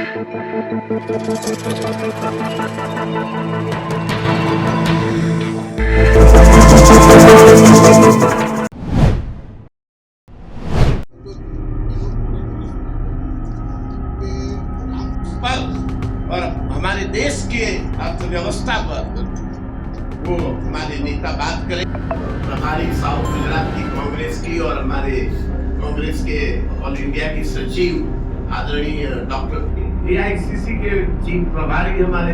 और हमारे देश के अर्थव्यवस्था पर वो हमारे नेता बात करें। हमारी साउथ गुजरात की कांग्रेस की और हमारे कांग्रेस के ऑल इंडिया की सचिव आदरणीय डॉक्टर एआईसीसी के चीफ प्रभारी हमारे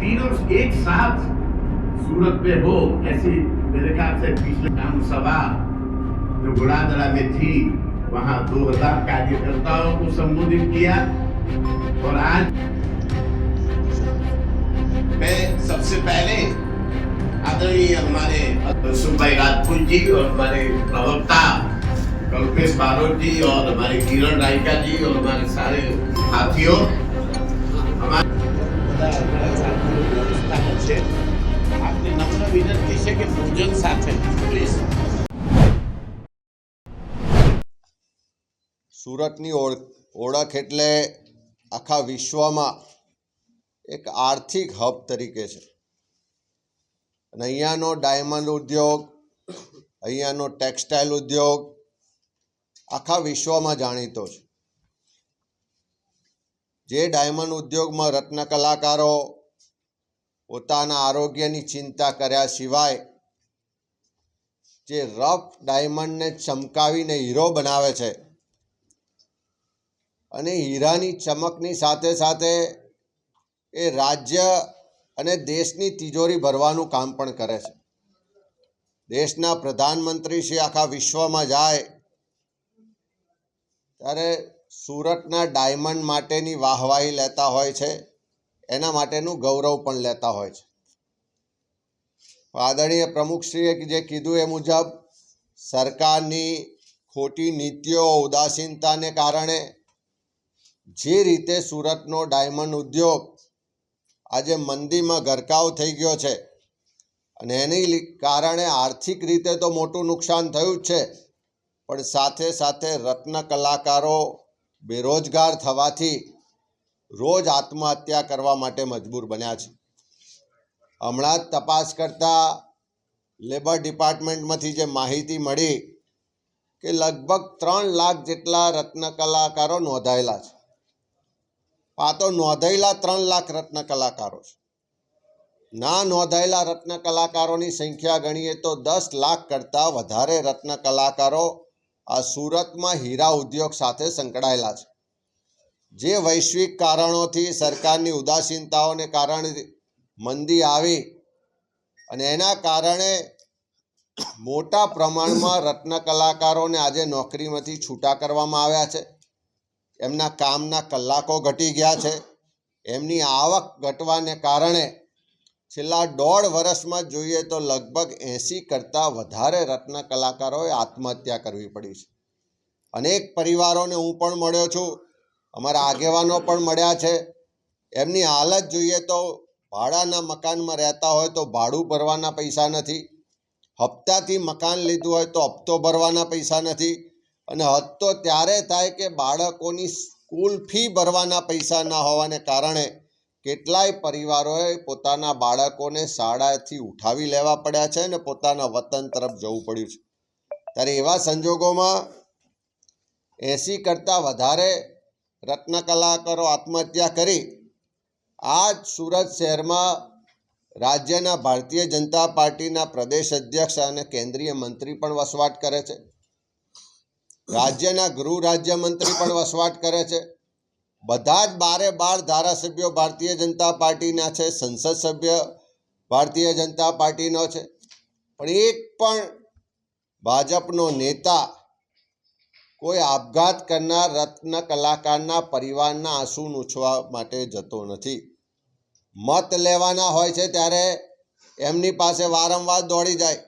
तीनों एक साथ सूरत में हो, ऐसी मेरे ख्याल से पिछले काम सभा जो गुड़ादरा में थी, वहाँ 2000 कार्यकर्ताओं को संबोधित किया। और आज मैं सबसे पहले आदरणीय हमारे सुभाई राजपूत जी और हमारे प्रवक्ता कल्पेश बारोट जी और हमारे किरण रायका जी और हमारे सारे साथियों છે આપની સુરતની ઓળ, ઓળખ એટલે આખા વિશ્વમાં એક આર્થિક હબ તરીકે છે. અને અહીંયાનો ડાયમંડ ઉદ્યોગ, અહીંયાનો ટેક્સટાઇલ ઉદ્યોગ આખા વિશ્વમાં જાણીતો છે. જે ડાયમંડ ઉદ્યોગમાં રત્ન કલાકારો પોતાના આરોગ્યની ચિંતા કર્યા સિવાય જે રફ ડાયમંડને ચમકાવીને હીરો બનાવે છે અને હીરાની ચમકની સાથે સાથે એ રાજ્ય અને દેશની તિજોરી ભરવાનું કામ પણ કરે છે. દેશના પ્રધાનમંત્રી શ્રી આખા વિશ્વમાં જાય ત્યારે સુરતના ડાયમંડ માટેની વાહવાહી લેતા હોય છે. એના માટેનું ગૌરવ પણ લેતા હોય છે. આદરણીય પ્રમુખશ્રીએ જે કીધું એ મુજબ સરકારની ખોટી નીતિઓ, ઉદાસીનતાને કારણે જે રીતે સુરતનો ડાયમંડ ઉદ્યોગ આજે મંદીમાં ગરકાવ થઈ ગયો છે અને એની કારણે આર્થિક રીતે તો મોટું નુકસાન થયું જ છે, પણ સાથે સાથે રત્ન કલાકારો બેરોજગાર થવાથી રોજ આત્મહત્યા કરવા માટે મજબૂર બન્યા છે. હમણાં જ તપાસ કરતા લેબર ડિપાર્ટમેન્ટમાંથી જે માહિતી મળી કે લગભગ ત્રણ લાખ જેટલા રત્ન કલાકારો નોંધાયેલા છે. આ તો નોંધાયેલા ત્રણ લાખ રત્ન કલાકારો છે. ના નોંધાયેલા રત્ન કલાકારોની સંખ્યા ગણીએ તો દસ લાખ કરતાં વધારે રત્ન કલાકારો આ સુરતમાં હીરા ઉદ્યોગ સાથે સંકળાયેલા છે. જે વૈશ્વિક કારણોથી સરકારની ઉદાસીનતાઓને કારણે મંદી આવી અને એના કારણે મોટા પ્રમાણમાં રત્ન કલાકારોને આજે નોકરીમાંથી છૂટા કરવામાં આવ્યા છે. એમના કામના કલાકો ઘટી ગયા છે. એમની આવક ઘટવાને કારણે છેલ્લા દોઢ વર્ષમાં જોઈએ તો લગભગ એંસી કરતાં વધારે રત્ન કલાકારોએ આત્મહત્યા કરવી પડી છે. અનેક પરિવારોને હું પણ મળ્યો છું. અમારા આગેવાનો પણ મળ્યા છે. એમની હાલત જોઈએ તો ભાડાના મકાનમાં રહેતા હોય તો ભાડું ભરવાના પૈસા નથી. હપ્તાથી મકાન લીધું હોય તો હપ્તો ભરવાના પૈસા નથી. અને હપ્તો ત્યારે થાય કે બાળકોની સ્કૂલ ફી ભરવાના પૈસા ના હોવાને કારણે કેટલાય પરિવારોએ પોતાના બાળકોને શાળાથી ઉઠાવી લેવા પડ્યા છે અને પોતાના વતન તરફ જવું પડ્યું છે. ત્યારે એવા સંજોગોમાં એંસી કરતાં વધારે રત્ન કલાકારો આત્મહત્યા કરી આ જ સુરત શહેરમાં રાજ્યના ભારતીય જનતા પાર્ટીના પ્રદેશ અધ્યક્ષ અને કેન્દ્રીય મંત્રી પણ વસવાટ કરે છે. રાજ્યના ગૃહ રાજ્યમંત્રી પણ વસવાટ કરે છે. બધા જ બારે બાર ધારાસભ્યો ભારતીય જનતા પાર્ટીના છે, સંસદ સભ્ય ભારતીય જનતા પાર્ટીનો છે. પણ એક પણ ભાજપનો નેતા કોઈ આપઘાત કરનાર રત્ન કલાકારના પરિવારના આંસુ નૂછવા માટે જતો નથી. મત લેવાના હોય છે ત્યારે એમની પાસે વારંવાર દોડી જાય.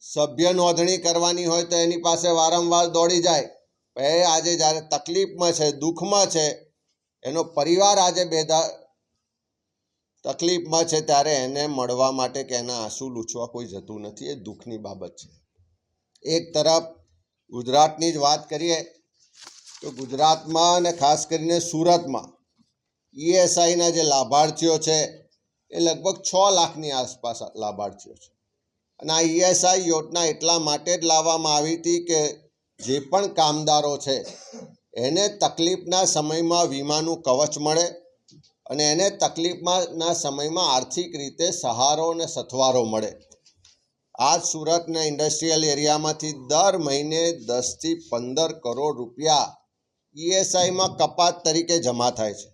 સભ્ય નોંધણી કરવાની હોય તો એની પાસે વારંવાર દોડી જાય. એ આજે જ્યારે તકલીફમાં છે, દુઃખમાં છે એનો પરિવાર આજે બેધા તકલીફમાં છે ત્યારે એને મળવા માટે કે એના આંસુ લૂછવા કોઈ જતું નથી, એ દુઃખની બાબત છે. એક તરફ ગુજરાતની જ વાત કરીએ તો ગુજરાતમાં અને ખાસ કરીને સુરતમાં ઈએસઆઈના જે લાભાર્થીઓ છે, એ લગભગ છ લાખની આસપાસ લાભાર્થીઓ છે. અને આ ઈએસઆઈ યોજના એટલા માટે જ લાવવામાં આવી હતી કે જે પણ કામદારો છે એને તકલીફના સમયમાં વીમાનું કવચ મળે અને એને તકલીફમાંના સમયમાં આર્થિક રીતે સહારો અને સથવારો મળે. આ સુરતના ઇન્ડસ્ટ્રીયલ એરિયામાંથી દર મહિને દસથી પંદર કરોડ રૂપિયા ઈએસઆઈમાં કપાત તરીકે જમા થાય છે.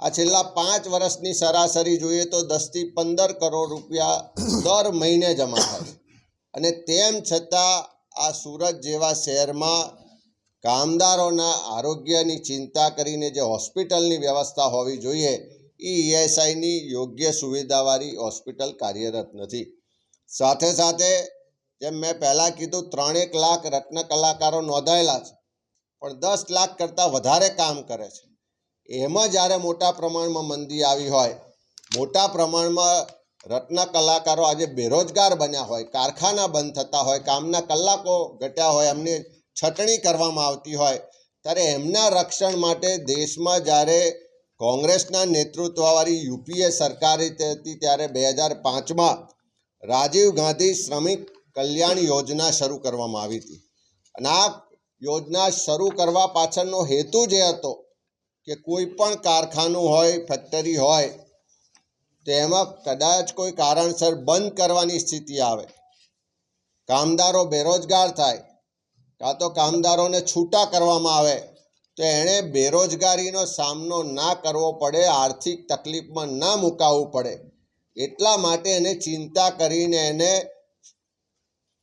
આ છેલ્લા પાંચ વર્ષની સરાસરી જોઈએ તો દસથી પંદર કરોડ રૂપિયા દર મહિને જમા થાય છે. અને તેમ છતાં આ સુરત જેવા શહેરમાં કામદારોના આરોગ્યની ચિંતા કરીને જે હોસ્પિટલની વ્યવસ્થા હોવી જોઈએ એ ઈએસઆઈની યોગ્ય સુવિધાવાળી હોસ્પિટલ કાર્યરત નથી. સાથે સાથે, જેમ મેં પહેલાં કીધું, ત્રણેક લાખ રત્ન કલાકારો નોંધાયેલા છે, પણ દસ લાખ કરતાં વધારે કામ કરે છે. એમાં જ્યારે મોટા પ્રમાણમાં મંદી આવી હોય, મોટા પ્રમાણમાં રત્ન કલાકારો આજે બેરોજગાર બન્યા હોય, કારખાના બંધ થતા હોય, કામના કલાકો ઘટ્યા હોય, એમની છટણી કરવામાં આવતી હોય, ત્યારે એમના રક્ષણ માટે દેશમાં જ્યારે કોંગ્રેસના નેતૃત્વવાળી યુપીએ સરકાર હતી ત્યારે બે હજાર પાંચમાં રાજીવ ગાંધી શ્રમિક કલ્યાણ યોજના શરૂ કરવામાં આવી હતી. અને આ યોજના શરૂ કરવા પાછળનો હેતુ જે હતો કે કોઈ પણ કારખાનું હોય, ફેક્ટરી હોય, તેમાં કદાચ કોઈ કારણસર બંધ કરવાની સ્થિતિ આવે. કામદારો બેરોજગાર થાય કાં તો કામદારોને છૂટા કરવામાં આવે, તો એણે બેરોજગારીનો સામનો ના કરવો પડે, આર્થિક તકલીફમાં ના મુકાવવું પડે. એટલા માટે એને ચિંતા કરીને એને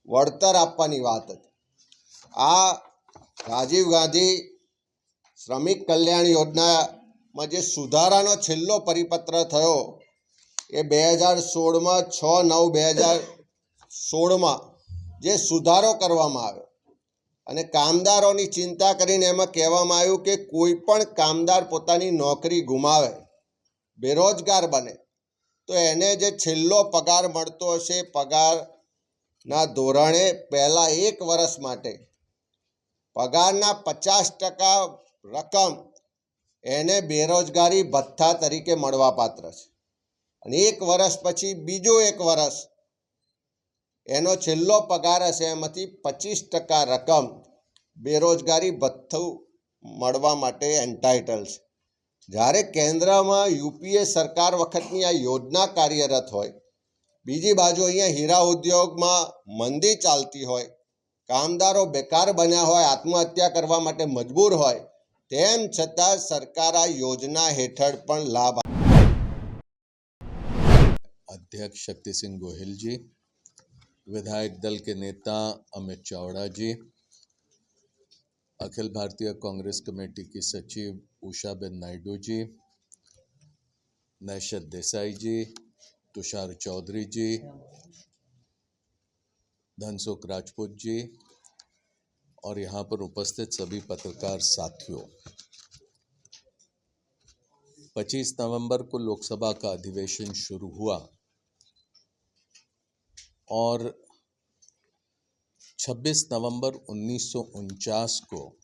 વળતર આપવાની વાત હતી. આ રાજીવ ગાંધી શ્રમિક કલ્યાણ યોજનામાં જે સુધારાનો છેલ્લો પરિપત્ર થયો, એ બે હજાર સોળમાં છ નવ બે હજાર સોળમાં જે સુધારો કરવામાં આવ્યો અને કામદારોની ચિંતા કરીને એમાં કહેવામાં આવ્યું કે કોઈ પણ કામદાર પોતાની નોકરી ગુમાવે, બેરોજગાર બને, તો એને જે છેલ્લો પગાર મળતો હશે પગારના ધોરણે પહેલાં એક વર્ષ માટે પગારના પચાસ ટકા રકમ એને બેરોજગારી ભથ્થા તરીકે મળવાપાત્ર છે. અને એક વર્ષ પછી બીજો એક વર્ષ એનો છેલ્લો પગાર હશે એમાંથી પચીસ ટકા રકમ બેરોજગારી ભથ્થું મળવા માટે એન્ટાઇટલ છે. જ્યારે કેન્દ્રમાં યુપીએ સરકાર વખતની આ યોજના કાર્યરત હોય, બીજી બાજુ અહીંયા હીરા ઉદ્યોગમાં મંદી ચાલતી હોય, કામદારો બેકાર બન્યા હોય, આત્મહત્યા કરવા માટે મજબૂર હોય, તેમ છતાં સરકાર આ યોજના હેઠળ પણ લાભ અધ્યક્ષ શક્તિસિંહ ગોહિલજી विधायक दल के नेता अमित चावड़ा जी, अखिल भारतीय कांग्रेस कमेटी की सचिव उषाबेन नायडू जी नैशद देसाई जी, तुषार चौधरी जी, धनसुख राजपूत जी और यहाँ पर उपस्थित सभी पत्रकार साथियों। 25 नवंबर को लोकसभा का अधिवेशन शुरू हुआ। और 26 नवंबर उन्नीस सौ उनचास को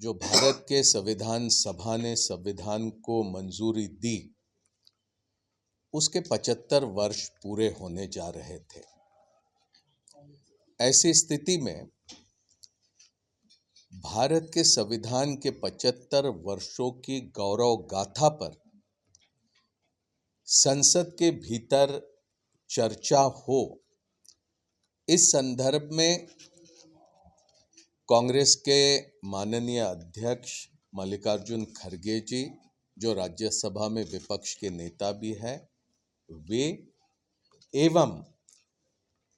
जो भारत के संविधान सभा ने संविधान को मंजूरी दी, उसके 75 वर्ष पूरे होने जा रहे थे। ऐसी स्थिति में भारत के संविधान के 75 वर्षों की गौरव गाथा पर संसद के भीतर चर्चा हो। इस संदर्भ में कांग्रेस के माननीय अध्यक्ष मल्लिकार्जुन खड़गे जी, जो राज्यसभा में विपक्ष के नेता भी है, वे एवं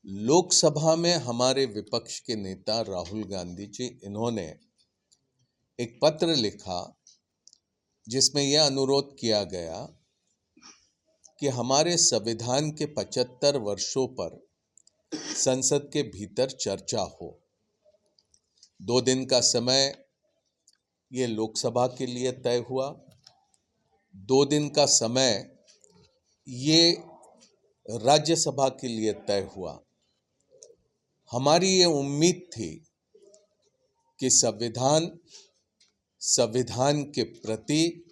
लोकसभा में हमारे विपक्ष के नेता राहुल गांधी जी, इन्होंने एक पत्र लिखा, जिसमें यह अनुरोध किया गया कि हमारे संविधान के 75 वर्षों पर संसद के भीतर चर्चा हो। दो दिन का समय ये लोकसभा के लिए तय हुआ। दो दिन का समय ये राज्यसभा के लिए तय हुआ। हमारी ये उम्मीद थी कि संविधान संविधान के प्रति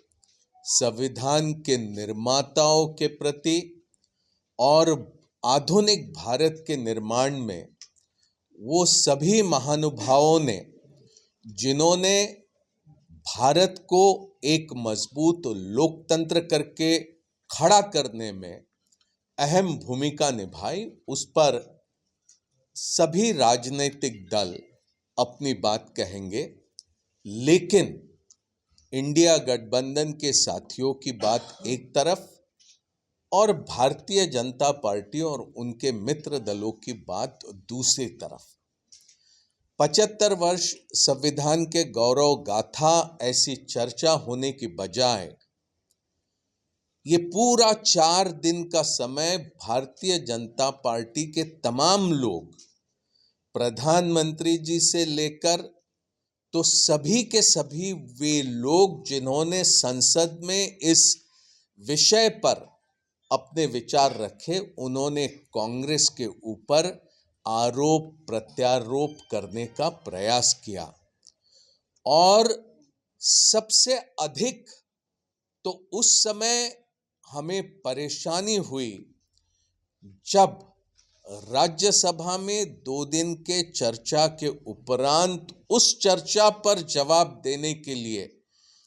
संविधान के निर्माताओं के प्रति और आधुनिक भारत के निर्माण में वो सभी महानुभावों ने, जिन्होंने भारत को एक मज़बूत लोकतंत्र करके खड़ा करने में अहम भूमिका निभाई, उस पर सभी राजनीतिक दल अपनी बात कहेंगे। लेकिन इंडिया गठबंधन के साथियों की बात एक तरफ़ और भारतीय जनता पार्टी और उनके मित्र दलों की बात दूसरी तरफ़। पचहत्तर वर्ष संविधान के गौरव गाथा ऐसी चर्चा होने की बजाय ये पूरा चार दिन का समय भारतीय जनता पार्टी के तमाम लोग, प्रधानमंत्री जी से लेकर तो सभी के सभी वे लोग जिन्होंने संसद में इस विषय पर अपने विचार रखे, उन्होंने कांग्रेस के ऊपर आरोप प्रत्यारोप करने का प्रयास किया। और सबसे अधिक तो उस समय हमें परेशानी हुई जब राज्यसभा में दो दिन के चर्चा के उपरांत उस चर्चा पर जवाब देने के लिए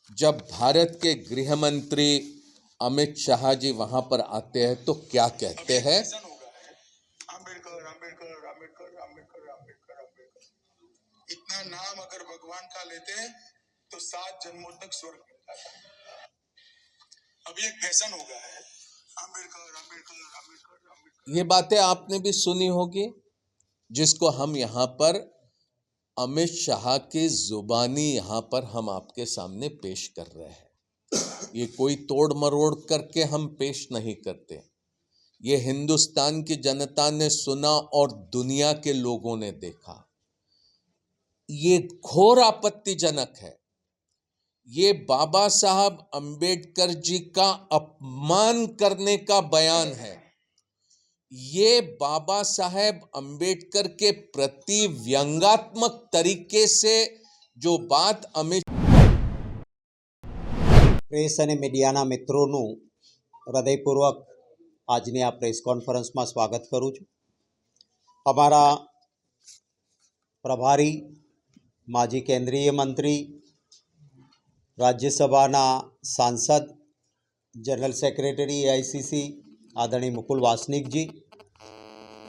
जब भारत के गृह मंत्री अमित शाह जी वहाँ पर आते हैं तो क्या कहते हैं? इतना नाम अगर भगवान का लेते हैं तो सात जन्मों तक स्वर्ग अब ये फ़ैशन हो गया है। आम्बेडकर आम्बेडकर आम्बेडकर ये बातें आपने भी सुनी होगी, जिसको हम यहाँ पर अमित शाह की जुबानी यहाँ पर हम आपके सामने पेश कर रहे हैं। ये कोई तोड़ मरोड़ करके हम पेश नहीं करते। ये हिंदुस्तान की जनता ने सुना और दुनिया के लोगों ने देखा। ये घोर आपत्तिजनक है। ये बाबा साहब अंबेडकर जी का अपमान करने का बयान है। ये बाबा साहेब अंबेडकर के प्रति व्यंगात्मक तरीके से जो बात अमित પ્રેસ અને મીડિયાના મિત્રોનું હૃદયપૂર્વક આજની આ પ્રેસ કોન્ફરન્સમાં સ્વાગત કરું છું અમારા પ્રભારી માજી કેન્દ્રીય મંત્રી રાજ્યસભાના સાંસદ જનરલ સેક્રેટરી એઆઈસીસી આદરણીય મુકુલ વાસનિકજી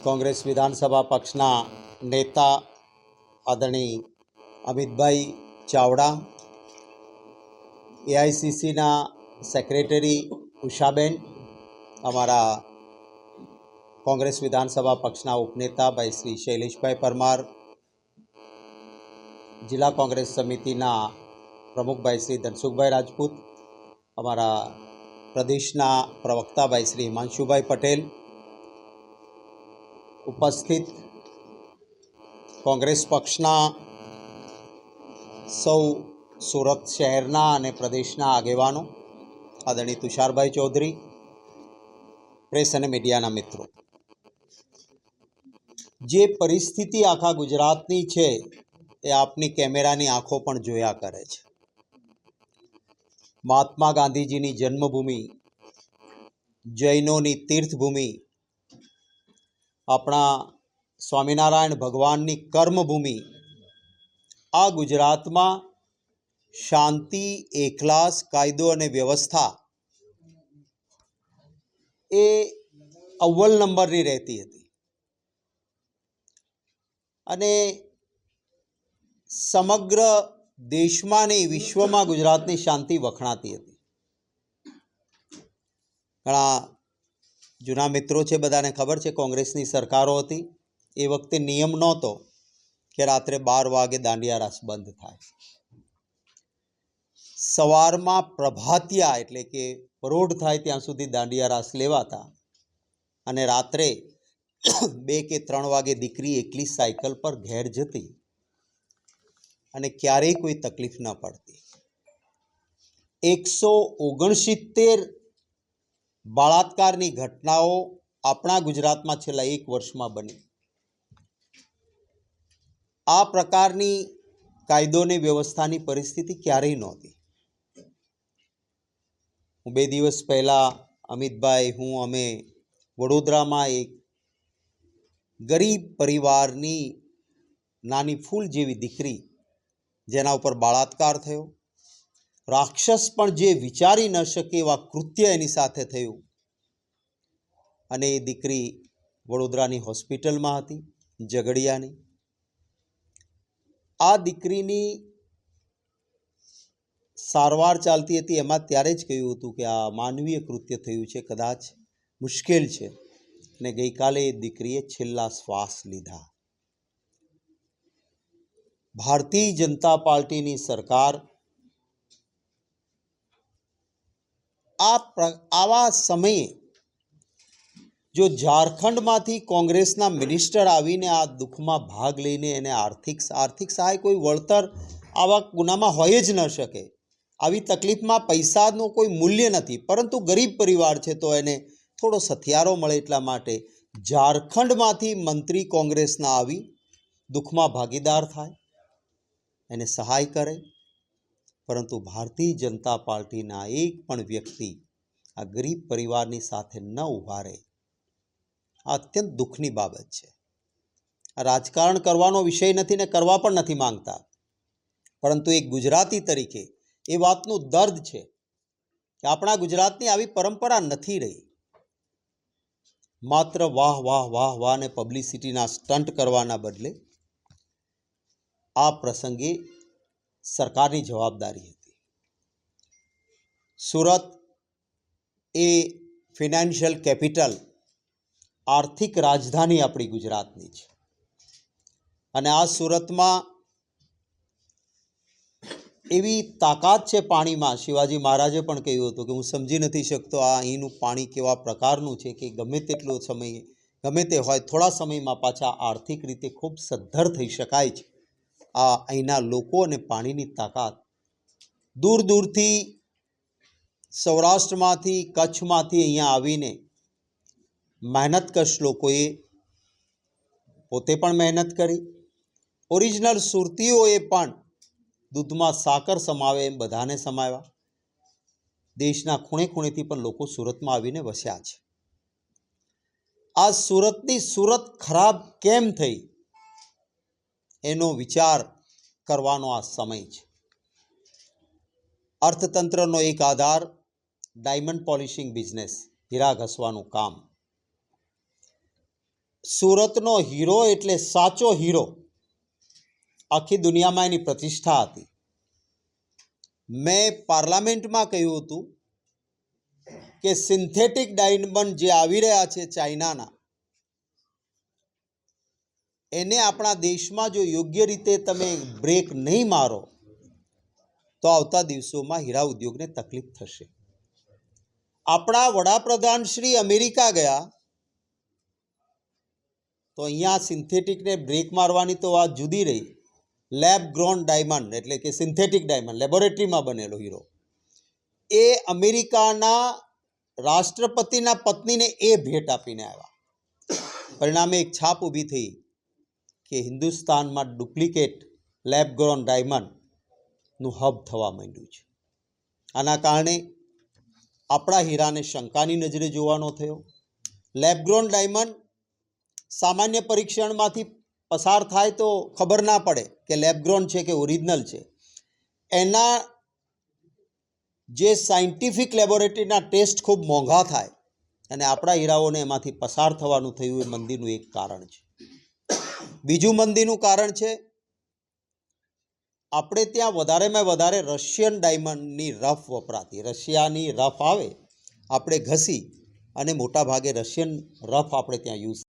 કોંગ્રેસ વિધાનસભા પક્ષના નેતા આદરણીય અમિતભાઈ ચાવડા એઆઈસીસીના સેક્રેટરી ઉષાબેન અમારા કોંગ્રેસ વિધાનસભા પક્ષના ઉપનેતા ભાઈ શ્રી શૈલેષભાઈ પરમાર જિલ્લા કોંગ્રેસ સમિતિના પ્રમુખભાઈ શ્રી ધનસુખભાઈ રાજપૂત અમારા પ્રદેશના પ્રવક્તાભાઈ શ્રી હિમાંશુભાઈ પટેલ, ઉપસ્થિત કોંગ્રેસ પક્ષના સૌ સુરત શહેરના અને પ્રદેશના આગેવાનો, આદરણીય તુષારભાઈ ચૌધરી, પ્રેસ અને મીડિયાના મિત્રો. જે પરિસ્થિતિ આખા ગુજરાતની છે, એ આપની કેમેરાની આંખો પણ જોયા કરે છે. મહાત્મા ગાંધીજીની જન્મભૂમિ, જૈનોની તીર્થભૂમિ, આપણા સ્વામિનારાયણ ભગવાનની કર્મભૂમિ, આ ગુજરાતમાં શાંતિ, એકલાસ, કાયદો અને વ્યવસ્થા એ અવ્વલ નંબરની રહેતી હતી. અને સમગ્ર દેશમાં નહીં, વિશ્વમાં ગુજરાતની શાંતિ વખણાતી હતી. ઘણા જૂના મિત્રો છે, બધાને ખબર છે, કોંગ્રેસની સરકારો હતી. એ વખતે નિયમ નહોતો કે રાત્રે બાર વાગે દાંડિયા રાસ બંધ થાય. સવારમાં પ્રભાતિયા એટલે કે પરોઢ થાય ત્યાં સુધી દાંડિયા રાસ લેવાતા અને રાત્રે બે કે ત્રણ વાગે દીકરી એકલી સાયકલ પર ઘેર જતી. અને ક્યારેય કોઈ તકલીફ ન પડતી. એકસો ઓગણસિત્તેર બળાત્કારની ઘટનાઓ આપણા ગુજરાતમાં છેલ્લા એક વર્ષમાં બની. આ પ્રકારની કાયદોની વ્યવસ્થાની પરિસ્થિતિ ક્યારેય નહોતી. હું બે દિવસ પહેલાં અમિતભાઈ, હું, અમે વડોદરામાં એક ગરીબ પરિવારની નાની ફૂલ જેવી દીકરી જેના ઉપર બળાત્કાર થયો. રાક્ષસ પણ જે વિચારી ન શકે એવા કૃત્ય એની સાથે થયું. અને એ દીકરી વડોદરાની હોસ્પિટલમાં હતી, ઝઘડિયાની. આ દીકરીની સારવાર ચાલતી હતી, એમાં ત્યારે જ કહ્યું હતું કે આ માનવીય કૃત્ય થયું છે, કદાચ મુશ્કેલ છે. અને ગઈકાલે એ દીકરીએ છેલ્લા શ્વાસ લીધા. ભારતીય જનતા પાર્ટીની સરકાર આ આવા સમયે જો ઝારખંડમાંથી કોંગ્રેસના મિનિસ્ટર આવીને આ દુઃખમાં ભાગ લઈને એને આર્થિક આર્થિક સહાય કોઈ વળતર આવા ગુનામાં હોય જ ન શકે. આવી તકલીફમાં પૈસાનું કોઈ મૂલ્ય નથી. પરંતુ ગરીબ પરિવાર છે તો એને થોડો સથિયારો મળે એટલા માટે ઝારખંડમાંથી મંત્રી કોંગ્રેસના આવી દુઃખમાં ભાગીદાર થાય. એને સહાય કરે. પરંતુ ભારતીય જનતા પાર્ટીના એક પણ વ્યક્તિ આ ગરીબ પરિવારની સાથે ન ઊભા રહે. આ અત્યંત દુઃખની બાબત છે. આ રાજકારણ કરવાનો વિષય નથી ને કરવા પણ નથી માંગતા. પરંતુ એક ગુજરાતી તરીકે એ વાતનું દર્દ છે કે આપણા ગુજરાતની આવી પરંપરા નથી રહી. માત્ર વાહ વાહ વાહ વાહ ને પબ્લિસિટીના સ્ટન્ટ કરવાના બદલે આ પ્રસંગે સરકારની જવાબદારી હતી. સુરત એ ફિનાન્શિયલ કેપિટલ આર્થિક રાજધાની આપણી ગુજરાતની છે. અને આ સુરતમાં એવી તાકાત છે પાણીમાં, શિવાજી મહારાજે પણ કહ્યું હતું કે હું સમજી નથી શકતો આ અહીંનું પાણી કેવા પ્રકારનું છે કે ગમે તેટલો સમય, ગમે તે હોય, થોડા સમયમાં પાછા આર્થિક રીતે ખૂબ સદ્ધર થઈ શકાય છે. આ અહીંના લોકો અને પાણીની તાકાત. દૂર દૂરથી સૌરાષ્ટ્રમાંથી, કચ્છમાંથી અહીંયા આવીને મહેનતકશ લોકોએ પોતે પણ મહેનત કરી. ઓરિજિનલ સુરતીઓએ પણ દૂધમાં સાકર સમાવે એમ બધાને સમાવ્યા. દેશના ખૂણે ખૂણેથી પણ લોકો સુરતમાં આવીને વસ્યા છે. આ સુરતની સુરત ખરાબ કેમ થઈ? એનો વિચાર કરવાનો આ સમય છે. અર્થતંત્રનો એક આધાર ડાયમંડ પોલિશિંગ બિઝનેસ, હીરા ઘસવાનું કામ. સુરતનો હીરો એટલે સાચો હીરો આખી દુનિયામાં એની પ્રતિષ્ઠા હતી. મેં પાર્લામેન્ટમાં કહ્યું હતું કે સિન્થેટિક ડાયમંડ જે આવી રહ્યા છે ચાઇનાના એને આપણા દેશમાં જો યોગ્ય રીતે તમે બ્રેક નહીં મારો, તો આવતા દિવસોમાં હીરા ઉદ્યોગને તકલીફ થશે. આપણા વડાપ્રધાન શ્રી અમેરિકા ગયા, તો અહીંયા સિન્થેટિકને બ્રેક મારવાની તો વાત જુદી રહી. લેબ ગ્રોન ડાયમંડ એટલે કે સિન્થેટિક ડાયમંડ, લેબોરેટરીમાં બનેલો હીરો. એ અમેરિકાના રાષ્ટ્રપતિના પત્નીને એ ભેટ આપીને આવ્યા. પરિણામે એક છાપ ઊભી થઈ. કે હિન્દુસ્તાનમાં ડુપ્લિકેટ લેબ ગ્રોન ડાયમંડનું હબ થવા માંડ્યું છે. આના કારણે આપણા હીરાને શંકાની નજરે જોવાનો થયો. લેબગ્રોન ડાયમંડ સામાન્ય પરીક્ષણમાંથી પસાર થાય તો ખબર ના પડે કે લેબગ્રોન છે કે ઓરિજિનલ છે. એના જે સાયન્ટિફિક લેબોરેટરીના ટેસ્ટ ખૂબ મોંઘા થાય અને આપણા હીરાઓને એમાંથી પસાર થવાનું થયું એ મંદીનું એક કારણ છે. બીજું મંદીનું કારણ છે, આપણે ત્યાં વધારેમાં વધારે રશિયન ડાયમંડની રફ વપરાતી, રશિયાની રફ આવે, આપણે ઘસી અને મોટા ભાગે રશિયન રફ આપણે ત્યાં યુઝ